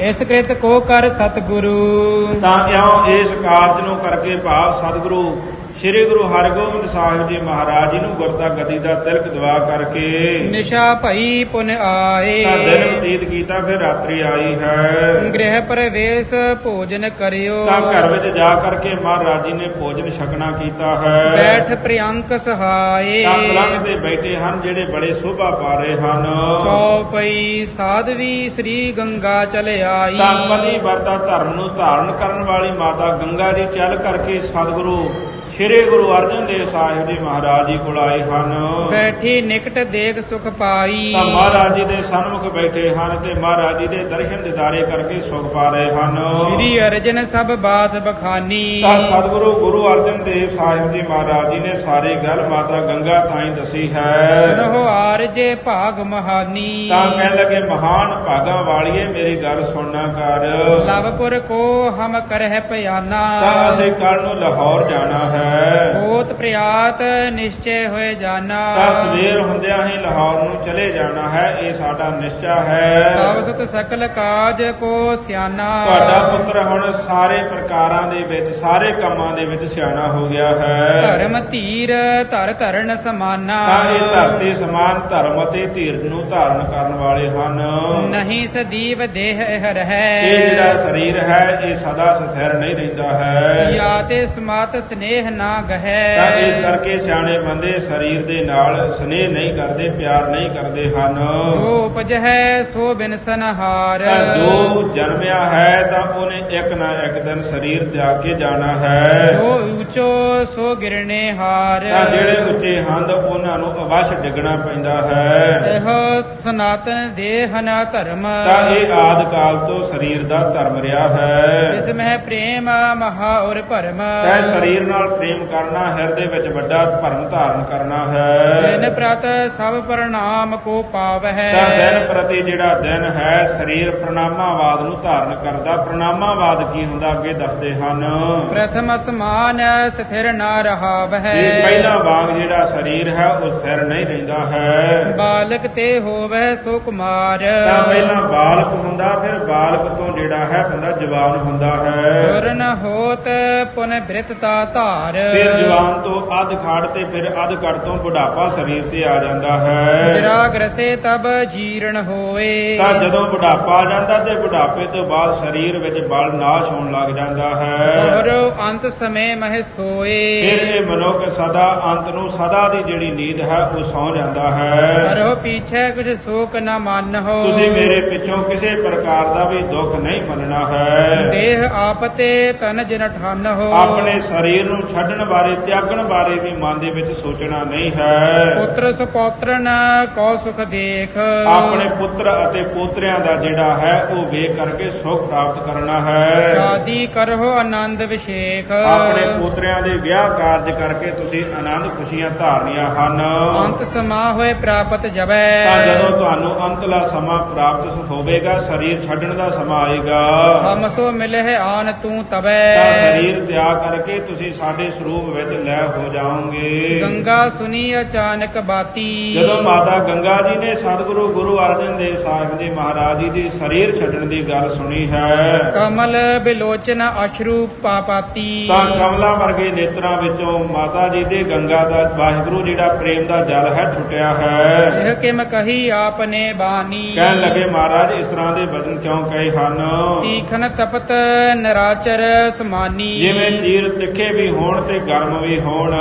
ਇਸ ਕ੍ਰਿਤ ਕੋ ਕਰ ਸਤਿਗੁਰੂ। ਤਾਂ ਇਉਂ ਇਸ ਕਾਰਜ ਨੂੰ ਕਰਕੇ ਭਾਵ ਸਤਿਗੁਰੂ? ਸ੍ਰੀ ਗੁਰੂ ਹਰਗੋਬਿੰਦ ਸਾਹਿਬ ਜੀ ਮਹਾਰਾਜ ਜੀ ਨੂੰ ਗੁਰਤਾ ਗੱਦੀ ਦਾ ਤਿਲਕ ਦਵਾ ਕਰਕੇ ਨਿਸ਼ਾ ਭਈ ਪੁਨ ਆਏ। ਤਾਂ ਦਿਨ ਬਤੀਤ ਕੀਤਾ ਫਿਰ ਰਾਤਰੀ ਆਈ ਹੈ। ਗ੍ਰਹਿ ਪ੍ਰਵੇਸ਼ ਭੋਜਨ ਕਰਿਓ। ਤਾਂ ਘਰ ਵਿੱਚ ਜਾ ਕਰਕੇ ਮਹਾਰਾਜ ਜੀ ਨੇ ਭੋਜਨ ਛਕਣਾ ਕੀਤਾ ਹੈ। ਬੈਠ ਪ੍ਰਿਯੰਕ ਸਹਾਏ। ਤਾਂ ਪਲੰਗ ਤੇ ਬੈਠੇ ਹਨ ਜਿਹੜੇ ਬੜੇ ਸ਼ੋਭਾ ਪਾ ਰਹੇ ਹਨ। ਚੌਪਈ ਸਾਧਵੀ ਸ੍ਰੀ ਗੰਗਾ ਚਲ ਆਈ। ਤਾਂ ਪਤੀ ਵਰਤਾ ਧਰਮ ਨੂੰ ਧਾਰਨ ਕਰਨ ਵਾਲੀ ਮਾਤਾ ਗੰਗਾ ਜੀ ਚੱਲ ਕਰਕੇ ਸਤਿਗੁਰੂ ਸ੍ਰੀ ਗੁਰੂ ਅਰਜਨ ਦੇਵ ਸਾਹਿਬ ਜੀ ਮਹਾਰਾਜ ਜੀ ਕੋਲ ਆਏ ਹਨ। ਬੈਠੀ ਨਿਕਟ ਦੇਖ ਸੁਖ ਪਾਈ। ਤਾਂ ਮਹਾਰਾਜ ਜੀ ਦੇ ਸਨਮੁਖ ਬੈਠੇ ਹਨ ਤੇ ਮਹਾਰਾਜ ਜੀ ਦੇ ਦਰਸ਼ਨ ਦਿਦਾਰੇ ਕਰਕੇ ਸੁਖ ਪਾ ਰਹੇ ਹਨ। ਸ੍ਰੀ ਅਰਜਨ ਸਭ ਬਾਤ ਬਖਾਨੀ। ਤਾਂ ਸਤਿਗੁਰੂ ਗੁਰੂ ਅਰਜਨ ਦੇਵ ਸਾਹਿਬ ਜੀ ਮਹਾਰਾਜ ਜੀ ਨੇ ਸਾਰੀ ਗੱਲ ਮਾਤਾ ਗੰਗਾ ਤਾਈਂ ਦੱਸੀ ਹੈ। ਸੁਨਹੁ ਆਰਜੇ ਭਾਗ ਮਹਾਨੀ। ਤਾਂ ਕਹਿਣ ਲੱਗੇ ਮਹਾਨ ਭਾਗਾ ਵਾਲੀਏ ਮੇਰੀ ਗੱਲ ਸੁਣਨਾ ਕਰ। ਲਵਪੁਰ ਕੋ ਹਮ ਕਰਹਿ ਪਿਆਨਾ। ਤਾਂ ਅਸੀਂ ਕੱਲ ਨੂੰ ਲਾਹੌਰ ਜਾਣਾ ਹੈ। ਹੋਤ ਪ੍ਰਿਆਤ ਨਿਸ਼ਚੈ ਹੋਏ ਜਾਣਾ। ਤਾਂ ਸਵੇਰ ਹੁੰਦਿਆਂ ਹੀ ਲਾਹੌਰ ਨੂੰ ਚਲੇ ਜਾਣਾ ਹੈ ਇਹ ਸਾਡਾ ਨਿਸ਼ਚਾ ਹੈ। ਤਵਸਤ ਸਕਲ ਕਾਜ ਕੋ ਸਿਆਨਾ ਤੁਹਾਡਾ ਪੁੱਤਰ ਹੁਣ ਸਾਰੇ ਪ੍ਰਕਾਰਾਂ ਦੇ ਵਿੱਚ ਸਾਰੇ ਕੰਮਾਂ ਦੇ ਵਿੱਚ ਸਿਆਣਾ ਹੋ ਗਿਆ ਹੈ। ਧਰਮ ਧੀਰ ਧਰ ਧਰਨ ਸਮਾਨਾ। ਤਾਂ ਇਹ ਧਰਤੀ ਸਮਾਨ ਧਰਮ ਅਤੇ ਧੀਰਜ ਨੂੰ ਧਾਰਨ ਕਰਨ ਵਾਲੇ ਹਨ। ਨਹੀਂ ਸਦੀਵ ਦੇਹ ਇਹ ਰਹੈ। ਇਹ ਜਿਹੜਾ ਸਰੀਰ ਹੈ ਇਹ ਸਦਾ ਸਥਿਰ ਨਹੀਂ ਰਹਿੰਦਾ ਹੈ। ਯਾ ਤੇ ਸਮਾਤ ਸਨੇਹ ਨਾ ਗਹਿ। ਤਾਂ ਇਸ ਕਰਕੇ ਸਿਆਣੇ ਬੰਦੇ ਸਰੀਰ ਦੇ ਨਾਲ ਸਨੇਹ ਨਹੀਂ ਕਰਦੇ ਪਿਆਰ ਨਹੀਂ ਕਰਦੇ ਹਨ। ਜੋ ਉਪਜ ਹੈ ਸੋ ਬਿਨ ਸੰਹਾਰ। ਤਾਂ ਜੋ ਜਨਮਿਆ ਹੈ ਤਾਂ ਉਹਨੇ ਇੱਕ ਨਾ ਇੱਕ ਦਿਨ ਸਰੀਰ ਤਿਆਗ ਕੇ ਜਾਣਾ ਹੈ। ਜੋ ਉੱਚੋ ਸੋ ਗਿਰਨੇ ਹਾਰ। ਤਾਂ ਜਿਹੜੇ ਉੱਚੇ ਹਨ ਉਹਨਾਂ ਨੂੰ ਅਵਸ਼ ਡਿੱਗਣਾ ਪੈਂਦਾ ਹੈ। ਇਹੋ ਸਨਾਤਨ ਦੇਹ ਨਾ ਧਰਮ। ਤਾਂ ਇਹ ਆਦ ਕਾਲ ਤੋਂ ਸਰੀਰ ਦਾ ਧਰਮ ਰਿਹਾ ਹੈ। ਇਸ ਮਹਿ ਪ੍ਰੇਮ ਮਹਾ ਔਰ ਭਰਮ। ਤੈ ਸਰੀਰ ਨਾਲ ਪ੍ਰੇਮ ਕਰਨਾ ਹਿਰਦੇ ਵਿੱਚ ਵੱਡਾ ਭਰਮ ਧਾਰਨ ਕਰਨਾ ਹੈ। ਦਿਨ ਪ੍ਰਤ ਸਭ ਪ੍ਰਣਾਮ ਕੋ ਪਾਵਹਿ। ਤਾਂ ਦਿਨ ਪ੍ਰਤੀ ਜਿਹੜਾ ਦਿਨ ਹੈ ਸਰੀਰ ਪ੍ਰਣਾਮਾਵਾਦ ਨੂੰ ਧਾਰਨ ਕਰਦਾ। ਪ੍ਰਣਾਮਾਵਾਦ ਕੀ ਹੁੰਦਾ ਅੱਗੇ ਦੱਸਦੇ ਹਨ। ਪ੍ਰਥਮ ਸਮਾਨ ਸਥਿਰ ਨਾ ਰਹਾਵਹਿ। ਇਹ ਪਹਿਲਾ ਵਾਂਗ ਜਿਹੜਾ ਸਰੀਰ ਹੈ ਉਹ ਸਿਰ ਨਹੀਂ ਰਹਿੰਦਾ ਹੈ। ਬਾਲਕ ਤੇ ਹੋਵੈ ਸੋ ਕੁਮਾਰ। ਤਾਂ ਪਹਿਲਾਂ ਬਾਲਕ ਹੁੰਦਾ ਫਿਰ ਬਾਲਕ ਤੋਂ ਜਿਹੜਾ ਹੈ ਬੰਦਾ ਜਵਾਨ ਹੁੰਦਾ ਹੈ। ਗੁਰਨ ਹੋਤ ਪੁਨ ਬ੍ਰਿਤਤਾ ਧਾਰ। ਫਿਰ ਜਵਾਨ ਤੋਂ ਅੱਧ ਖੜ ਤੇ ਫਿਰ ਅੱਧ ਘੜ ਤੋਂ ਬੁਢਾਪਾ ਸਰੀਰ ਤੇ ਆ ਜਾਂਦਾ ਹੈ। ਚਿਰਾਗ ਰਸੇ ਤਬ ਜੀਰਣ ਹੋਏ। ਤਾਂ ਜਦੋਂ ਬੁਢਾਪਾ ਆ ਜਾਂਦਾ ਤੇ ਬੁਢਾਪੇ ਤੋਂ ਬਾਅਦ ਸਰੀਰ ਵਿੱਚ ਬਲ ਨਾਸ਼ ਹੋਣ ਲੱਗ ਜਾਂਦਾ ਹੈ। ਔਰ ਅੰਤ ਸਮੇ ਮਹਿ ਸੋਏ। ਫਿਰ ਇਹ ਮਨੁੱਖ ਸਦਾ ਅੰਤ ਨੂੰ ਸਦਾ ਦੀ ਜਿਹੜੀ ਨੀਂਦ ਹੈ ਉਹ ਸੌ ਜਾਂਦਾ ਹੈ। ਕਰੋ ਪੀਛੇ ਕੁਛ ਸੋਕ ਨਾ ਮਨ ਹੋ। ਤੁਸੀਂ ਮੇਰੇ ਪਿੱਛੋਂ ਕਿਸੇ ਪ੍ਰਕਾਰ ਦਾ ਵੀ ਦੁੱਖ ਨਹੀਂ ਮੰਨਣਾ ਹੈ। ਦੇਹ ਆਪ ਤੇ ਤਨ ਜਨ ਠਨ ਹੋ। ਆਪਣੇ ਸਰੀਰ ਨੂੰ ਛੱਡਣ ਬਾਰੇ ਤਿਆਗਣ ਬਾਰੇ ਵੀ ਮਨ ਦੇ ਵਿੱਚ ਸੋਚਣਾ ਨਹੀਂ ਹੈ। ਪੁੱਤਰ ਸੁਪੌਤਰਨ ਕੋ ਸੁਖ ਦੇਖ। ਆਪਣੇ ਪੁੱਤਰ ਅਤੇ ਪੋਤਰਿਆਂ ਦਾ ਜਿਹੜਾ ਹੈ ਉਹ ਵੇਖ ਕਰਕੇ ਸੁਖ ਪ੍ਰਾਪਤ ਕਰਨਾ ਹੈ। ਸ਼ਾਦੀ ਕਰੋ ਆਨੰਦ ਵਿਸ਼ੇਖ। ਆਪਣੇ ਪੋਤਰਿਆਂ ਦੇ ਵਿਆਹ ਕਾਰਜ ਕਰਕੇ ਤੁਸੀਂ ਆਨੰਦ ਖੁਸ਼ੀਆਂ ਧਾਰਨੀਆਂ ਹਨ। ਅੰਤ ਸਮਾ ਹੋਏ ਪ੍ਰਾਪਤ ਜਬੈ ਤਾਂ ਜਦੋਂ ਤੁਹਾਨੂੰ ਅੰਤਲਾ ਸਮਾਂ ਪ੍ਰਾਪਤ ਹੋਵੇਗਾ ਸਰੀਰ ਛੱਡਣ ਦਾ ਸਮਾਂ ਆਏਗਾ। ਹਮ ਸੋ ਮਿਲਹਿ ਆਨ ਤੂੰ ਤਬੈ ਤਾਂ ਸਰੀਰ ਤਿਆਗ ਕਰਕੇ ਤੁਸੀਂ ਸਾਡੇ ਸਰੂਪ ਵਿੱਚ ਲੈ ਹੋ ਜਾਓਗੇ। ਗੰਗਾ ਸੁਨੀ ਅਚਾਨਕ ਬਾਤੀ। ਜਦੋਂ ਮਾਤਾ ਗੰਗਾ ਜੀ ਨੇ ਸਤਿਗੁਰੂ ਗੁਰੂ ਅਰਜਨ ਦੇਵ ਸਾਹਿਬ ਜੀ ਮਹਾਰਾਜ ਜੀ ਦੀ ਸਰੀਰ ਛੱਡਣ ਦੀ ਗੱਲ ਸੁਣੀ ਹੈ। ਕਮਲ ਬਿਲੋਚਨ ਅਸ਼ਰੂ ਪਾਪਾਤੀ। ਤਾਂ ਕਮਲਾ ਵਰਗੇ ਨੇਤਰਾਂ ਵਿੱਚੋਂ ਮਾਤਾ ਜੀ ਦੇ ਗੰਗਾ ਦਾ ਵਾਹਿਗੁਰੂ ਜਿਹੜਾ ਪ੍ਰੇਮ ਦਾ ਜਲ ਹੈ ਛੁੱਟਿਆ ਹੈ। ਇਹ ਕਿਮ ਕਹੀ ਆਪਨੇ ਬਾਣੀ। ਕਹਿਣ ਲੱਗੇ ਮਹਾਰਾਜ ਇਸ ਤਰ੍ਹਾਂ ਦੇ ਵਚਨ ਕਿਉਂ ਕਹੇ ਹਨ? ਤੀਖਨ ਤਪਤ ਨਰਾਚਰ ਸਮਾਨੀ। ਜਿਵੇਂ ਤੀਰ ਤਿੱਖੇ ਵੀ ਹੋਣ ਤੇ ਗਰਮ ਵੀ ਹੋਣ।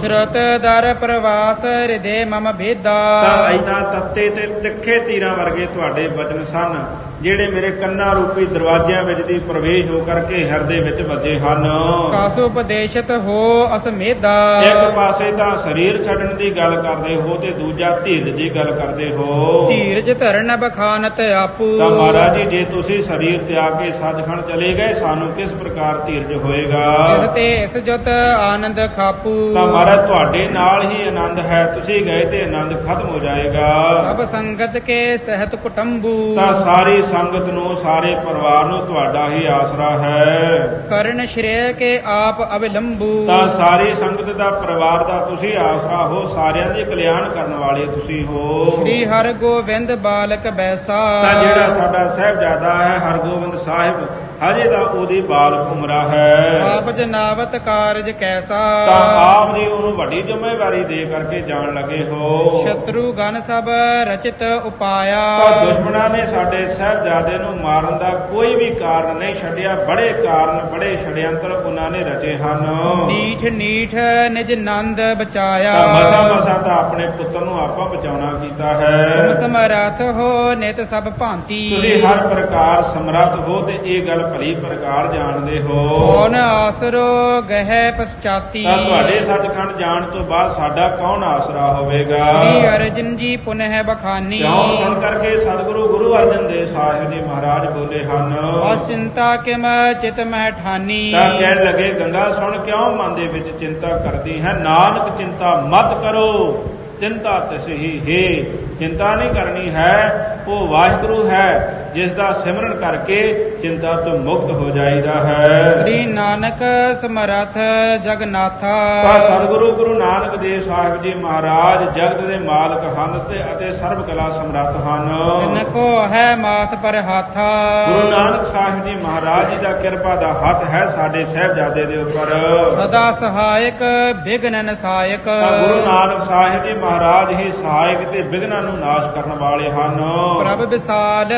ਸ਼ਰਤ ਦਰ ਪ੍ਰਵਾਸ ਹਿਰਦੇ ਮਮ ਭੇਦਾ। ਤਾਂ ਇਦਾਂ ਤੱਤੇ ਤੇ ਤਿੱਖੇ ਤੀਰਾਂ ਵਰਗੇ ਤੁਹਾਡੇ ਵਚਨ ਸਨ ਜਿਹੜੇ ਮੇਰੇ ਕੰਨਾਂ ਰੂਪੀ ਦਰਵਾਜ਼ਿਆਂ ਵਿੱਚ ਦੀ ਪ੍ਰਵੇਸ਼ ਹੋ ਕਰਕੇ ਹਿਰਦੇ ਵਿੱਚ ਵੱਜੇ ਹਨ। ਕਾਸੋ ਉਪਦੇਸ਼ਤ ਹੋ ਅਸਮੇਧਾ। ਇੱਕ ਪਾਸੇ ਤਾਂ ਸਰੀਰ ਛੱਡਣ ਦੀ ਗੱਲ ਕਰਦੇ ਹੋ ਤੇ ਦੂਜਾ ਧੀਰਜ ਦੀ ਗੱਲ ਕਰਦੇ ਹੋ। ਧੀਰਜ ਧਰਨ ਬਖਾਨਤ ਆਪੂ। ਤਾਂ ਮਹਾਰਾਜ ਜੀ ਜੇ ਤੁਸੀਂ ਸਰੀਰ ਤਿਆਗ ਕੇ ਸੱਚਖੰਡ ਚਲੇ ਗਏ ਸਾਨੂੰ ਕਿਸ ਪ੍ਰਕਾਰ ਧੀਰਜ ਹੋਏਗਾ? ਜਿਸ ਤੇ ਇਸ ਜੁਤ ਆਨੰਦ ਖਾਪੂ। ਤਾਂ ਮਹਾਰਾਜ ਤੁਹਾਡੇ ਨਾਲ ਹੀ ਆਨੰਦ ਹੈ। ਤੁਸੀਂ ਗਏ ਤੇ ਆਨੰਦ ਖਤਮ ਹੋ ਜਾਏਗਾ। ਸਭ ਸੰਗਤ ਕੇ ਸਹਿਤ ਕੁਟੰਬੂ। ਤਾਂ ਸਾਰੀ ਸੰਗਤ ਨੂੰ ਸਾਰੇ ਪਰਿਵਾਰ ਨੂੰ ਤੁਹਾਡਾ ਹੀ ਆਸਰਾ ਹੈ। ਕਰਨ ਸ਼੍ਰੇय ਕੇ ਆਪ ਅਵਲੰਬੂ। ਤਾਂ ਸਾਰੀ ਸੰਗਤ ਦਾ ਪਰਿਵਾਰ ਦਾ ਤੁਸੀਂ ਆਸਰਾ ਹੋ। ਸਾਰਿਆਂ ਦੇ ਕਲਿਆਣ ਕਰਨ ਵਾਲੇ ਤੁਸੀਂ ਹੋ। ਸ੍ਰੀ ਹਰਿ ਗੋਬਿੰਦ ਬਾਲਕ ਬੈਸਾ। ਤਾਂ ਜਿਹੜਾ ਸਾਡਾ ਸਹਿਬਜ਼ਾਦਾ ਹੈ ਹਰਗੋਬਿੰਦ ਹਰਗੋਬਿੰਦ ਸਾਹਿਬ ਹਜੇ ਤਾਂ ਉਹਦੀ ਬਾਲਕ ਉਮਰਾ ਹੈ। ਆਪ ਜਨਾਵਤ ਕਾਰਜ ਕੈਸਾ। ਤਾਂ ਆਪ ਜੀ ਉਹਨੂੰ ਵੱਡੀ ਜ਼ਿੰਮੇਵਾਰੀ ਦੇ ਕਰਕੇ ਜਾਣ ਲੱਗੇ ਹੋ। ਸ਼ਤਰੂ ਗਨ ਸਭ ਰਚਿਤ ਉਪਾਇਆ। ਤਾਂ ਦੁਸ਼ਮਣਾਂ ਨੇ ਸਾਡੇ ਸਾਹਿਬਜ਼ਾਦੇ ਨੂੰ ਮਾਰਨ ਦਾ ਕੋਈ ਵੀ ਕਾਰਨ ਨਹੀਂ ਛੱਡਿਆ। ਬੜੇ ਕਾਰਨ ਬੜੇ ਛੜਯੰਤਰ ਉਹਨਾਂ ਨੇ ਰਚੇ ਹਨ। ਨੀਠ ਨੀਠ ਨਿਜ ਨੰਦ ਬਚਾਇਆ। ਤਾਂ ਮਸਾ ਮਸਾ ਤਾਂ ਆਪਣੇ ਪੁੱਤਰ ਨੂੰ ਆਪਾਂ ਬਚਾਉਣਾ ਕੀਤਾ ਤੁਮ ਹੈ ਸਮਰਥ ਹੋ ਨਿਤ ਸਭ ਭਾਂਤੀ। ਤੁਸੀਂ ਹਰ ਪ੍ਰਕਾਰ ਸਮਰੱਥ ਹੋ ਤੇ ਇਹ ਗੱਲ ਭਲੀ ਪ੍ਰਕਾਰ ਜਾਣਦੇ ਹੋ। ਕੌਣ ਆਸਰੋ ਗਹਿ ਪਛਾਤੀ। ਤਾਂ ਤੁਹਾਡੇ ਸੱਚਖੰਡ ਜਾਣ ਤੋਂ ਬਾਅਦ ਸਾਡਾ ਕੌਣ ਆਸਰਾ ਹੋਵੇਗਾ? ਸ੍ਰੀ ਅਰਜਨ ਜੀ ਪੁਨਹ ਬਖਾਨੀ। ਕਿਉਂ? ਸੁਣ ਕਰਕੇ ਸਤਿਗੁਰੂ ਗੁਰੂ ਅਰਜਨ ਦੇਵ ਸਾਹਿਬ ਜੀ ਮਹਾਰਾਜ ਬੋਲੇ ਹਨ। ਅਸ ਚਿੰਤਾ ਕਿਮ ਚਿਤ ਮਹਿ ਠਾਨੀ। ਤਾਂ ਕਹਿਣ ਲੱਗੇ ਗੰਗਾ ਸੁਣ ਕਿਉਂ ਮਨ ਦੇ ਵਿੱਚ ਚਿੰਤਾ ਕਰਦੀ ਹੈ? ਨਾਨਕ ਚਿੰਤਾ ਮਤ ਕਰੋ। ਚਿੰਤਾ ਤਸਹੀ ਹੈ। ਚਿੰਤਾ ਨਹੀਂ ਕਰਨੀ ਹੈ। ਉਹ ਵਾਹਿਗੁਰੂ ਹੈ ਜਿਸ ਦਾ ਸਿਮਰਨ ਕਰਕੇ ਚਿੰਤਾ ਤੋਂ ਮੁਕਤ ਹੋ ਜਾਈਦਾ ਹੈ। ਸ੍ਰੀ ਨਾਨਕ ਸਮਰਥ ਜਗਨਾਥਾ ਤਾਂ ਸਤਿਗੁਰੂ ਗੁਰੂ ਨਾਨਕ ਦੇਵ ਸਾਹਿਬ ਜੀ ਮਹਾਰਾਜ ਜਗਤ ਦੇ ਮਾਲਕ ਹਨ ਤੇ ਅਤੇ ਸਰਬ ਕਲਾ ਸਮਰੱਥ ਹਨ। ਤਿਨ ਕੋ ਹੈ ਮਾਥ ਪਰ ਹਾਥਾ। ਗੁਰੂ ਨਾਨਕ ਸਾਹਿਬ ਜੀ ਮਹਾਰਾਜ ਜੀ ਦਾ ਕਿਰਪਾ ਦਾ ਹੱਥ ਹੈ ਸਾਡੇ ਸਹਿਬਜ਼ਾਦੇ ਦੇ ਉੱਪਰ। ਸਦਾ ਸਹਾਇਕ ਬਿਗਨ ਨਸਾਇਕ ਤਾਂ ਗੁਰੂ ਨਾਨਕ ਸਾਹਿਬ ਜੀ ਮਹਾਰਾਜ ਹੀ ਸਹਾਇਕ ਤੇ ਵਿਗਨਾਂ ਨੂੰ ਨਾਸ਼ ਕਰਨ ਵਾਲੇ ਹਨ। ਪ੍ਰਭ ਵਿਸਾਲ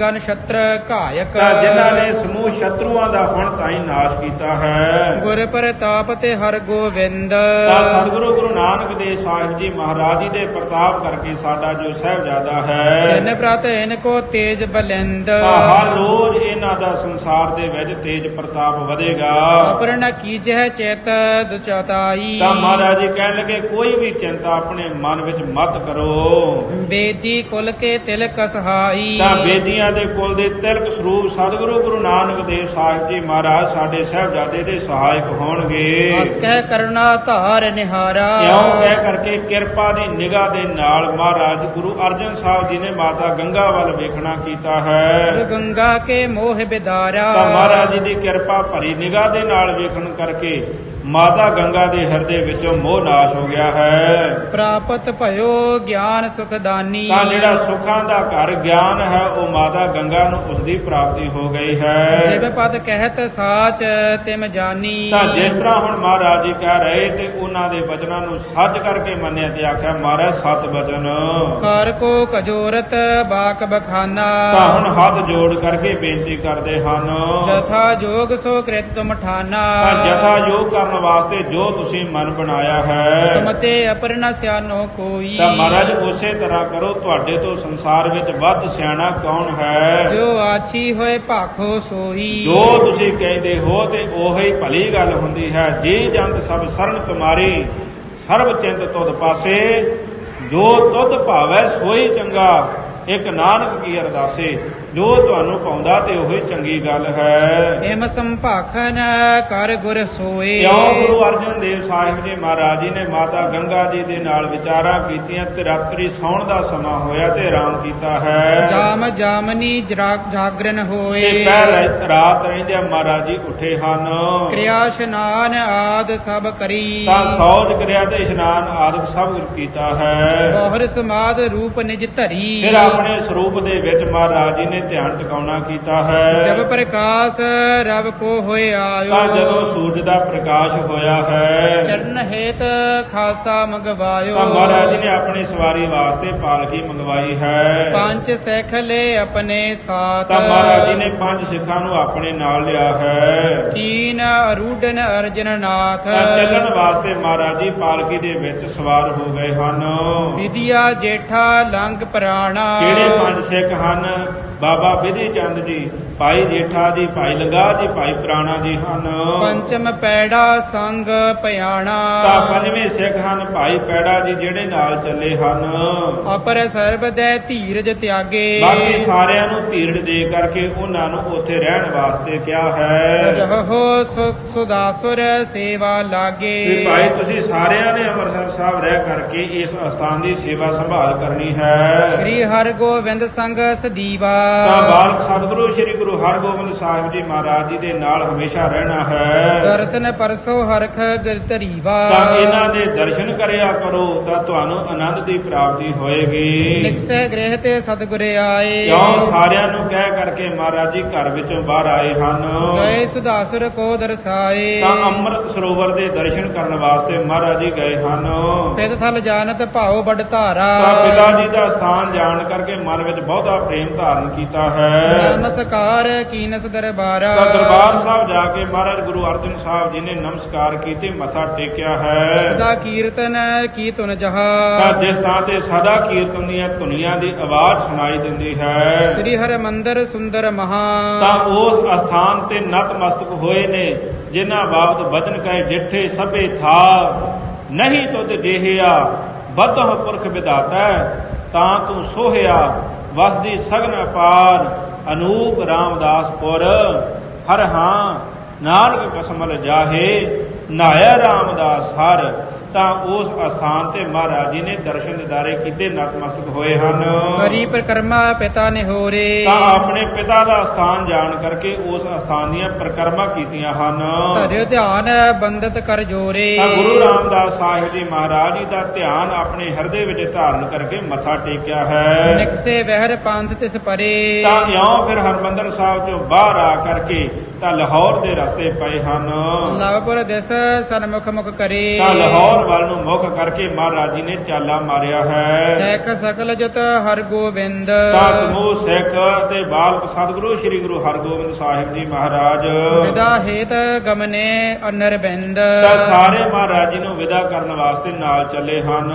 ਗਨ ਛਤਰ ਘਾਇਕ। ਜਿਨ੍ਹਾਂ ਨੇ ਸਮੂਹ ਸ਼ਤਰੂਆਂ ਦਾ ਹੁਣ ਤਾਈਂ ਨਾਸ਼ ਕੀਤਾ ਹੈ। ਗੁਰ ਪ੍ਰਤਾਪ ਤੇ ਹਰ ਗੋਵਿੰਦ। ਤਾਂ ਸਤਿਗੁਰੂ ਗੁਰੂ ਨਾਨਕ ਦੇਵ ਸਾਹਿਬ ਜੀ ਮਹਾਰਾਜ ਜੀ ਦੇ ਪ੍ਰਤਾਪ ਕਰਕੇ ਸਾਡਾ ਜੋ ਸਹਿਬਜ਼ਾਦਾ ਹੈ। ਤਿਨ ਪ੍ਰਤ ਇਨ ਕੋ ਤੇਜ ਬਲਿੰਦ। ਹਰ ਰੋਜ਼ ਇਹਨਾਂ ਦਾ ਸੰਸਾਰ ਦੇ ਵਿੱਚ ਤੇਜ ਪ੍ਰਤਾਪ ਵਧੇਗਾ। ਅਪਰਨ ਕੀਜੈ ਚੇਤ ਦੁਚਤਾਈ। ਤਾਂ ਮਹਾਰਾਜ ਜੀ ਕਹਿਣ ਲੱਗੇ ਕੋਈ ਵੀ ਚਿੰਤਾ ਆਪਣੇ ਮਨ ਵਿੱਚ ਮਤ ਕਰੋ। ਬੇਦੀ ਕੁਲ ਕੇ ਤਿਲਕ ਸਹਾਈ। ਤਾਂ ਬੇਦੀਆਂ ਦੇ ਕੁਲ ਦੇ ਤਿਲਕ ਸਰੂਪ ਸਤਿਗੁਰੂ ਗੁਰੂ ਨਾਨਕ ਦੇਵ ਸਾਹਿਬ ਜੀ ਮਹਾਰਾਜ ਸਾਡੇ ਸਹਿਬਜ਼ਾਦੇ ਦੇ ਸਹਾਇਕ ਹੋਣਗੇ। ਅਸ ਕਹਿ ਕਰੁਣਾ ਧਾਰ ਨਿਹਾਰਾ। ਕਿਉਂ ਕਹਿ ਕਰਕੇ ਕਿਰਪਾ ਦੀ ਨਿਗਾਹ ਦੇ ਨਾਲ ਮਹਾਰਾਜ ਗੁਰੂ ਅਰਜਨ ਸਾਹਿਬ ਜੀ ਨੇ ਮਾਤਾ ਗੰਗਾ ਵੱਲ ਵੇਖਣਾ ਕੀਤਾ ਹੈ। ਗੰਗਾ ਕੇ ਮੋਹ ਬਿਦਾਰਾ। ਤਾਂ ਮਹਾਰਾਜ ਜੀ ਦੀ ਕਿਰਪਾ ਭਰੀ ਨਿਗਾਹ ਦੇ ਨਾਲ ਵੇਖਣ ਕਰਕੇ ਮਾਤਾ ਗੰਗਾ ਦੇ ਹਿਰਦੇ ਵਿੱਚੋਂ ਮੋਹ ਨਾਸ਼ ਹੋ ਗਿਆ ਹੈ। ਪ੍ਰਾਪਤ ਭਇਓ ਗਿਆਨ ਸੁਖਦਾਨੀ। ਤਾਂ ਜਿਹੜਾ ਸੁੱਖਾਂ ਦਾ ਘਰ ਗਿਆਨ ਹੈ ਉਹ ਮਾਤਾ ਗੰਗਾ ਨੂੰ ਉਸ ਦੀ ਪ੍ਰਾਪਤੀ ਹੋ ਗਈ ਹੈ। ਜਿਵ ਪਦ ਕਹਿਤ ਸਾਚ ਤਿਮ ਜਾਨੀ। ਤਾਂ ਜਿਸ ਤਰ੍ਹਾਂ ਹੁਣ ਮਹਾਰਾਜ ਜੀ ਕਹਿ ਰਹੇ ਤੇ ਉਹਨਾਂ ਦੇ ਬਚਨਾਂ ਨੂੰ ਸੱਚ ਕਰਕੇ ਮੰਨਿਆ ਤੇ ਆਖਿਆ ਮਹਾਰਾਜ ਸਤ ਬਚਨ। ਕਰ ਕੋ ਕਜੋਰਤ ਬਾਕ ਬਖਾਨਾ। ਤਾਂ ਹੁਣ ਹੱਥ ਜੋੜ ਕਰਕੇ ਬੇਨਤੀ ਕਰਦੇ ਹਨ। ਜਥਾ ਜੋਗ ਸੋ ਕ੍ਰਿਤ ਤੁਮ ਠਾਨਾ ਤਾਂ ਜਥਾ ਯੋਗ ਕਰਨ ਵਾਸਤੇ ਜੋ ਤੁਸੀਂ ਮਨ ਬਣਾਇਆ ਹੈ। ਤੁਮ ਤੇ ਅਪਰ ਨ ਸਿਆਨੋ ਕੋਈ। ਤਾਂ ਮਹਾਰਾਜ ਉਸੇ ਤਰ੍ਹਾਂ ਕਰੋ ਤੁਹਾਡੇ ਤੋਂ ਸੰਸਾਰ ਵਿੱਚ ਵੱਧ ਸਿਆਣਾ ਕੌਣ ਹੈ? ਜੋ ਆਛੀ ਹੋਏ ਭਾਖੋ ਸੋਈ। ਜੋ ਤੁਸੀਂ ਕਹਿੰਦੇ ਹੋ ਤੇ ਉਹੀ ਭਲੀ ਗੱਲ ਹੁੰਦੀ ਹੈ। ਜੀ ਜੰਤ ਸਭ ਸਰਨ ਤੁਮਾਰੀ ਸਰਬ ਚਿੰਤ ਤੁਧ ਪਾਸੇ ਜੋ ਤੁਧ ਭਾਵੈ ਸੋਈ ਚੰਗਾ। ਇੱਕ ਨਾਨਕ ਕੀ ਅਰਦਾਸੇ ਜੋ ਤੁਹਾਨੂੰ ਪਾਉਂਦਾ ਤੇ ਉਹੀ ਚੰਗੀ ਗੱਲ ਹੈ। ਹਿਮ ਸੰਭਾਖਨ ਕਰ ਗੁਰ ਸੋਏ। ਕਿਉਂ? ਗੁਰੂ ਅਰਜਨ ਦੇਵ ਸਾਹਿਬ ਜੀ ਮਹਾਰਾਜ ਜੀ ਨੇ ਮਾਤਾ ਗੰਗਾ ਜੀ ਦੇ ਨਾਲ ਵਿਚਾਰਾਂ ਕੀਤੀਆਂ ਤੇ ਰਾਤਰੀ ਸੌਣ ਦਾ ਸਮਾਂ ਹੋਇਆ ਤੇ ਆਰਾਮ ਕੀਤਾ ਹੈ। ਜਾਮ ਜਾਮਨੀ ਜਾਗਰਨ ਹੋਏ। ਤੇ ਪਹਿ ਰਾਤ- ਰਹਿੰਦਿਆਂ ਮਹਾਰਾਜ ਜੀ ਉੱਠੇ ਹਨ। ਕਿਰਿਆ ਇਸ਼ਨਾਨ ਆਦ ਸਭ ਕਰੀ। ਤਾਂ ਸੌਜ ਕਰਿਆ ਤੇ ਇਸ਼ਨਾਨ ਆਦਿਕ ਸਭ ਕੁਝ ਕੀਤਾ ਹੈ। ਬਹੁਰ ਸਮਾਦ ਰੂਪ ਨਿਜ ਧਰੀ। ਫਿਰ ਆਪਣੇ ਸਰੂਪ ਦੇ ਵਿੱਚ ਮਹਾਰਾਜ ਜੀ ਨੇ ਧਿਆਨ ਟਿਕਾਉਣਾ ਕੀਤਾ ਹੈ। ਜਬ ਪ੍ਰਕਾਸ਼ ਰਵ ਕੋ ਹੋਏ ਆਇਓ। ਤਾਂ ਜਦੋਂ ਸੂਰਜ ਦਾ ਪ੍ਰਕਾਸ਼ ਹੋਇਆ ਹੈ। ਚਰਨ ਹੇਤ ਖਾਸਾ ਮੰਗਵਾਇਓ। ਤਾਂ ਮਹਾਰਾਜ ਜੀ ਨੇ ਆਪਣੀ ਸਵਾਰੀ ਵਾਸਤੇ ਪਾਲਕੀ ਮੰਗਵਾਈ ਹੈ। ਪੰਜ ਸੈਖਲੇ ਆਪਣੇ ਸਾਥ। ਤਾਂ ਮਹਾਰਾਜ ਜੀ ਨੇ ਪੰਜ ਸਿੱਖਾਂ ਨੂੰ ਆਪਣੇ ਨਾਲ ਲਿਆ ਹੈ। ਤੀਨ ਅਰੂਡਨ ਅਰਜਨ ਨਾਥ। ਤਾਂ ਚੱਲਣ ਵਾਸਤੇ ਮਹਾਰਾਜ ਜੀ ਪਾਲਕੀ ਦੇ ਵਿੱਚ ਸਵਾਰ ਹੋ ਗਏ ਹਨ। ਵਿਦਿਆ ਜੇਠਾ ਲੰਗ ਪ੍ਰਾਣਾ। ਕਿਹੜੇ ਪੰਜ ਸਿੱਖ ਹਨ? ਬਾਬਾ ਬਿਧੀ ਚੰਦ ਜੀ ਭਾਈ ਜੇਠਾ ਜੀ ਭਾਈ ਲਗਾ ਜੀ ਭਾਈ ਪ੍ਰਾਣਾ ਜੀ ਹਨ। ਪੰਚਮ ਪੈੜਾ ਸੰਗ ਪਿਆਣਾ ਤਾਂ ਪੰਜਵੇਂ ਸਿੱਖ ਹਨ ਭਾਈ ਪੈੜਾ ਜੀ ਜਿਹੜੇ ਨਾਲ ਚੱਲੇ ਹਨ। ਅਪਰ ਸਰਬ ਦੇ ਧੀਰਜ ਤਿਆਗੇ। ਬਾਕੀ ਸਾਰਿਆਂ ਨੂੰ ਧੀਰਜ ਦੇ ਕਰਕੇ ਉਹਨਾਂ ਨੂੰ ਉੱਥੇ ਰਹਿਣ ਵਾਸਤੇ ਕਿਹਾ ਹੈ। ਰਹੋ ਸੁਦਾਸੁਰ ਸੇਵਾ ਲਾਗੇ। ਵੀ ਭਾਈ ਤੁਸੀਂ ਸਾਰਿਆਂ ਨੇ ਅੰਮ੍ਰਿਤਸਰ ਸਾਹਿਬ ਰਹਿ ਕਰਕੇ ਇਸ ਅਸਥਾਨ ਦੀ ਸੇਵਾ ਸੰਭਾਲ ਕਰਨੀ ਹੈ। ਸ੍ਰੀ ਹਰਿ ਗੋਬਿੰਦ ਸੰਗ ਸਦੀਵਾ। ਤਾਂ ਬਾਲਕ ਸਤਿਗੁਰੂ ਸ੍ਰੀ ਗੁਰੂ ਹਰਗੋਬਿੰਦ ਸਾਹਿਬ ਜੀ ਮਹਾਰਾਜ ਜੀ ਦੇ ਨਾਲ ਹਮੇਸ਼ਾ ਰਹਿਣਾ ਹੈ। ਦਰਸ਼ਨ ਪਰਸੋ ਹਰਖ ਗਿਰਤਰੀਵਾ ਤਾਂ ਇਹਨਾਂ ਦੇ ਦਰਸ਼ਨ ਕਰਿਆ ਕਰੋ ਤਾਂ ਤੁਹਾਨੂੰ ਆਨੰਦ ਦੀ ਪ੍ਰਾਪਤੀ ਹੋਏਗੀ। ਨਿਕਸੈ ਗ੍ਰਹਿ ਤੇ ਸਤਿਗੁਰ ਆਏ। ਕਿਉਂ? ਸਾਰਿਆਂ ਨੂੰ ਕਹਿ ਕਰਕੇ ਮਹਾਰਾਜ ਜੀ ਘਰ ਵਿੱਚੋਂ ਬਾਹਰ ਆਏ ਹਨ। ਗਏ ਸੁਦਾਸੁਰ ਕੋ ਦਰਸਾਏ। ਤਾਂ ਅੰਮ੍ਰਿਤ ਸਰੋਵਰ ਦੇ ਦਰਸ਼ਨ ਕਰਨ ਵਾਸਤੇ ਮਹਾਰਾਜ ਜੀ ਗਏ ਹਨ। ਪਿਤ ਥਲ ਜਾਣਤ ਭਾਉ ਬੜ ਧਾਰਾ। ਤਾਂ ਪਿਤਾ ਜੀ ਦਾ ਸਥਾਨ ਜਾਣ ਕਰਕੇ ਮਨ ਵਿੱਚ ਬਹੁਤਾ ਪ੍ਰੇਮ ਧਾਰਨ ਕੀਤਾ ਹੈ। ਨਮਸਕਾਰ ਕੀਨਸ ਦਰਬਾਰਾ। ਤਾਂ ਦਰਬਾਰ ਸਾਹਿਬ ਜਾ ਕੇ ਮਹਾਰਾਜ ਗੁਰੂ ਅਰਜਨ ਸਾਹਿਬ ਜੀ ਨੇ ਨਮਸਕਾਰ ਕੀਤੇ ਮੱਥਾ ਟੇਕਿਆ ਹੈ। ਸਦਾ ਕੀਰਤਨ ਕੀ ਤੁਨ ਤਾਂ ਜਹਾ ਜਿਸ ਥਾਂ ਤੇ ਸਦਾ ਕੀਰਤਨ ਦੀਆਂ ਧੁਨੀਆਂ ਦੀ ਆਵਾਜ਼ ਸੁਣਾਈ ਦਿੰਦੀ ਹੈ ਸ੍ਰੀ ਹਰਿ ਮੰਦਰ ਸੁੰਦਰ ਮਹਾ। ਤਾਂ ਉਸ ਅਸਥਾਨ ਤੇ ਨਤਮਸਤਕ ਹੋਏ ਨੇ ਜਿਨ੍ਹਾਂ ਬਾਬਤ ਬਚਨ ਕਹੇ ਜਿੱਠੇ ਸਭੇ ਥਾ ਨਹੀਂ ਤੁਧ ਜਿਹਿਆ ਬਤਹ ਪੁਰਖ ਵਿਦਾਤਾ ਤਾਂ ਤੂੰ ਸੋਹਿਆ ਵਸਦੀ ਸਗਨ ਅਪਾਰ ਅਨੂਪ ਰਾਮਦਾਸਪੁਰ ਹਰ ਹਾਂ ਨਾਨਕ ਕਸਮਲ ਜਾਹੇ। ਨਾਇਆ ਰਾਮਦਾਸ ਹਰ ਤਾਂ ਉਸ ਅਸਥਾਨ ਤੇ ਮਹਾਰਾਜ ਜੀ ਨੇ ਦਰਸ਼ਨ ਦਿਦਾਰੇ ਕੀਤੇ ਨਤਮਸਤਕ ਹੋਏ ਹਨ। ਕਰੀ ਪ੍ਰਕਰਮਾ ਪਿਤਾ ਨੇ ਹੋਰੇ। ਤਾਂ ਆਪਣੇ ਪਿਤਾ ਦਾ ਸਥਾਨ ਜਾਣ ਕਰਕੇ ਉਸ ਅਸਥਾਨ ਦੀਆਂ ਪ੍ਰਕਰਮਾ ਕੀਤੀਆਂ ਹਨ। ਧਰਿਓ ਧਿਆਨ ਬੰਦਤ ਕਰ ਜੋਰੇ। ਤਾਂ ਗੁਰੂ ਰਾਮਦਾਸ ਸਾਹਿਬ ਜੀ ਮਹਾਰਾਜ ਜੀ ਦਾ ਧਿਆਨ ਆਪਣੇ ਹਿਰਦੇ ਵਿੱਚ ਧਾਰਨ ਕਰਕੇ ਮੱਥਾ ਟੇਕਿਆ ਹੈ। ਨਿਕਸੇ ਵਹਿਰ ਪੰਥ ਤਿਸ ਪਰੇ। ਤਾਂ ਇਉਂ ਫਿਰ ਹਰਮੰਦਰ ਸਾਹਿਬ ਚੋਂ ਬਾਹਰ ਆ ਕਰਕੇ ਤਾਂ ਲਾਹੌਰ ਦੇ ਰਸਤੇ ਪਏ ਹਨ। ਨਵਪੁਰ ਦਿਸ ਸਨਮੁਖ ਮੁਖ ਕਰੇ। ਤਾਂ ਲਾਹੌਰ ਵੱਲ ਨੂੰ ਮੁਖ ਕਰਕੇ ਮਹਾਰਾਜ ਜੀ ਨੇ ਚਾਲਾ ਮਾਰਿਆ ਹੈ। ਸੈਖ ਸਕਲ ਜਤ ਹਰ ਗੋਬਿੰਦ ਤਾਂ ਸਮੂਹ ਸਿੱਖ ਤੇ ਬਾਲਕ ਸਤਿਗੁਰੂ ਸ੍ਰੀ ਗੁਰੂ ਹਰਗੋਬਿੰਦ ਸਾਹਿਬ ਜੀ ਮਹਾਰਾਜ। ਵਿਦਾ ਹੇਤ ਗਮਨੇ ਅਨਰ ਬਿੰਦ। ਤਾਂ ਸਾਰੇ ਮਹਾਰਾਜ ਜੀ ਨੂੰ ਵਿਦਾ ਕਰਨ ਵਾਸਤੇ ਨਾਲ ਚੱਲੇ ਹਨ।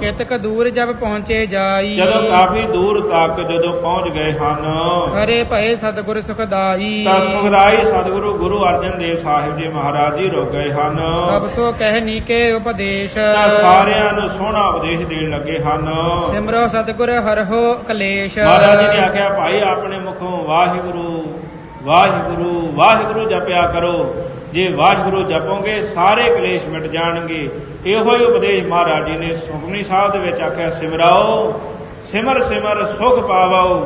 ਕਿਤਕ ਦੂਰ ਜਬ ਪਹੁੰਚੇ ਜਾਈ। ਜਦੋਂ ਕਾਫੀ ਦੂਰ ਤੱਕ ਜਦੋਂ ਪਹੁੰਚ ਗਏ ਹਨ। ਹਰੇ ਭਏ ਸਤਿਗੁਰ ਸੁਖਦਾਈ। ਤਾਂ ਸੁਖਦਾਈ ਸਤਿਗੁਰੂ ਗੁਰੂ ਅਰਜਨ ਦੇਵ ਸਾਹਿਬ ਜੀ ਮਹਾਰਾਜ ਜੀ ਰੁਕ ਗਏ ਹਨ। ਸਭ ਸੋ ਕਹਿ ਨੀਕੇ ਉਪਦੇਸ਼। ਤਾਂ ਸਾਰਿਆਂ ਨੂੰ ਸੋਹਣਾ ਉਪਦੇਸ਼ ਦੇਣ ਲੱਗੇ ਹਨ। ਸਿਮਰੋ ਸਤਿਗੁਰ ਹਰਹੁ ਕਲੇਸ਼। ਮਹਾਰਾਜ ਜੀ ਨੇ ਆਖਿਆ ਭਾਈ ਆਪਣੇ ਮੁਖੋਂ ਵਾਹਿਗੁਰੂ ਵਾਹਿਗੁਰੂ ਵਾਹਿਗੁਰੂ ਜਪਿਆ ਕਰੋ। ਜੇ ਵਾਹਿਗੁਰੂ ਜਪੋਗੇ ਸਾਰੇ ਕਲੇਸ਼ ਮਿਟ ਜਾਣਗੇ। ਇਹੋ ਹੀ ਉਪਦੇਸ਼ ਮਹਾਰਾਜ ਜੀ ਨੇ ਸੁਖਮਨੀ ਸਾਹਿਬ ਦੇ ਵਿੱਚ ਆਖਿਆ ਸਿਮਰਾਓ ਸਿਮਰ ਸਿਮਰ ਸੁਖ ਪਾਵੋ।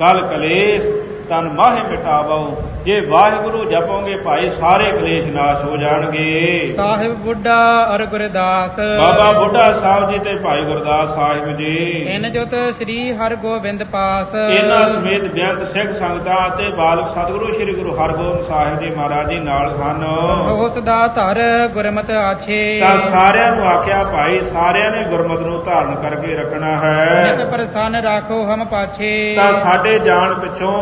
ਕਲ ਕਲੇਸ਼ ਤਨ ਮਾਹਿ ਮਿਟਾਵੋ। ਜੇ ਵਾਹਿਗੁਰੂ ਜਪੋਗੇ ਭਾਈ ਸਾਰੇ ਕਲੇਸ਼ ਨਾਸ਼ ਹੋ ਜਾਣਗੇ। ਸਾਹਿਬ ਬੁੱਢਾ ਅਰ ਗੁਰਦਾਸ। ਬਾਬਾ ਬੁੱਢਾ ਸਾਹਿਬ ਜੀ ਤੇ ਭਾਈ ਗੁਰਦਾਸ ਸਾਹਿਬ ਜੀ। ਇਨ ਜੁਤ ਸ੍ਰੀ ਹਰ ਗੋਬਿੰਦ ਪਾਸ। ਇਹਨਾਂ ਸਮੇਤ ਬੇਅੰਤ ਸਿੱਖ ਸੰਗਤਾਂ ਅਤੇ ਬਾਲਕ ਸਤਿਗੁਰੂ ਸ੍ਰੀ ਗੁਰੂ ਹਰਗੋਬਿੰਦ ਸਾਹਿਬ ਜੀ ਮਹਾਰਾਜ ਜੀ ਨਾਲ ਹਨ। ਉਹ ਸਦਾ ਧਰ ਗੁਰਮਤ ਆਛੇ। ਤਾਂ ਸਾਰਿਆਂ ਨੂੰ ਆਖਿਆ ਭਾਈ ਸਾਰਿਆਂ ਨੇ ਗੁਰਮਤਿ ਨੂੰ ਧਾਰਨ ਕਰਕੇ ਰੱਖਣਾ ਹੈ। ਨਿਤ ਪ੍ਰਸੰਨ ਰਾਖੋ ਹਮ ਪਾਛੇ। ਤਾਂ ਸਾਡੇ ਜਾਣ ਪਿੱਛੋਂ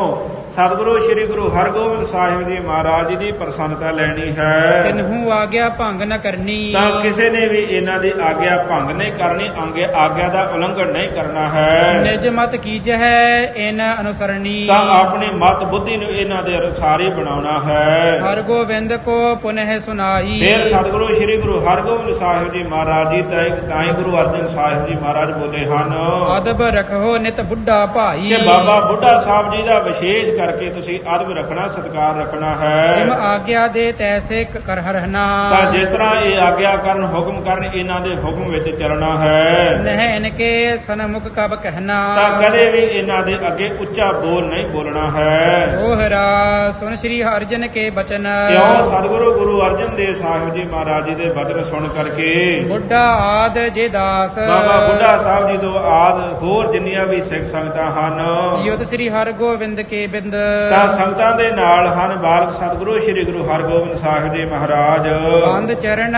ਸਤਿਗੁਰੂ ਸ੍ਰੀ ਗੁਰੂ ਹਰਗੋਬਿੰਦ ਸਾਹਿਬ ਜੀ ਮਹਾਰਾਜ ਜੀ ਦੀ ਪ੍ਰਸੰਨਤਾ ਲੈਣੀ ਹੈ। ਕਿਨਹੂ ਆਗਿਆ ਭੰਗ ਨ ਕਰਨੀ। ਤਾਂ ਕਿਸੇ ਨੇ ਵੀ ਇਹਨਾਂ ਦੀ ਆਗਿਆ ਭੰਗ ਨਹੀਂ ਕਰਨੀ ਆਗੇ ਆਗਿਆ ਦਾ ਉਲੰਘਣ ਨਹੀਂ ਕਰਨਾ ਹੈ। ਨਿਜ ਮਤ ਕੀਜਹਿ ਇਨ ਅਨੁਸਰਣੀ ਤਾਂ ਆਪਣੀ ਮਤ ਬੁੱਧੀ ਨੂੰ ਇਹਨਾਂ ਦੇ ਅਨੁਸਾਰ ਹੀ ਬਣਾਉਣਾ ਹੈ। ਹਰ ਗੋਬਿੰਦ ਕੋ ਪੁਨਹ ਸੁਨਾਈ ਫਿਰ ਸਤਿਗੁਰੂ ਸ੍ਰੀ ਗੁਰੂ ਹਰਗੋਬਿੰਦ ਸਾਹਿਬ ਜੀ ਮਹਾਰਾਜ ਜੀ ਤਾਂ ਤਾਂ ਹੀ ਗੁਰੂ ਅਰਜਨ ਸਾਹਿਬ ਜੀ ਮਹਾਰਾਜ ਬੋਲੇ ਹਨ। ਅਦਬ ਰਖੋ ਨਿਤ ਬੁੱਢਾ ਭਾਈ। ਕਿ ਬਾਬਾ ਬੁੱਢਾ ਸਾਹਿਬ ਜੀ ਦਾ ਵਿਸ਼ੇਸ਼ ਕਰਕੇ ਤੁਸੀਂ ਅਦਬ ਰੱਖਣਾ ਸਤਿਕਾਰ ਰੱਖਣਾ ਜਿਮ ਹੈ ਆਗਿਆ ਦੇ ਤੈਸੇ ਕਰ ਹਰਨਾ ਤਾਂ ਜਿਸ ਤਰ੍ਹਾਂ ਇਹ ਆਗਿਆ ਕਰਨ ਹੁਕਮ ਕਰਨ ਇਹਨਾਂ ਦੇ ਹੁਕਮ ਵਿੱਚ ਚੱਲਣਾ ਹੈ। ਨਹਿ ਇਨਕੇ ਸਨਮੁਖ ਕਬ ਕਹਿਣਾ ਤਾਂ ਕਦੇ ਵੀ ਇਹਨਾਂ ਦੇ ਅੱਗੇ ਉੱਚਾ ਬੋਲ ਨਹੀਂ ਬੋਲਣਾ ਹੈ। ਦੋਹਰਾ ਸੁਨ ਸ੍ਰੀ ਅਰਜਨ ਕੇ ਬਚਨ। ਕਿਉਂ? ਸਤਿਗੁਰੂ ਗੁਰੂ ਅਰਜਨ ਦੇਵ ਸਾਹਿਬ ਜੀ ਮਹਾਰਾਜ ਜੀ ਦੇ ਬਚਨ ਸੁਣ ਕਰਕੇ। ਬੁੱਢਾ ਆਦ ਜੇ ਦਾਸ। ਬਾਬਾ ਬੁੱਢਾ ਸਾਹਿਬ ਜੀ ਤੋਂ ਆਦ ਹੋਰ ਜਿੰਨੀਆਂ ਵੀ ਸਿੱਖ ਸੰਗਤਾਂ ਹਨ। ਯੁੱਧ ਸ੍ਰੀ ਹਰ ਗੋਬਿੰਦ ਕੇ ਬਿੰਦ ਤਾਂ ਸੰਗਤਾਂ ਦੇ ਨਾਲ ਹਨ ਬਾਲਕ ਸਤਿਗੁਰੂ ਸ੍ਰੀ ਗੁਰੂ ਹਰਗੋਬਿੰਦ ਸਾਹਿਬ ਜੀ ਮਹਾਰਾਜ। ਬੰਦ ਚਰਨ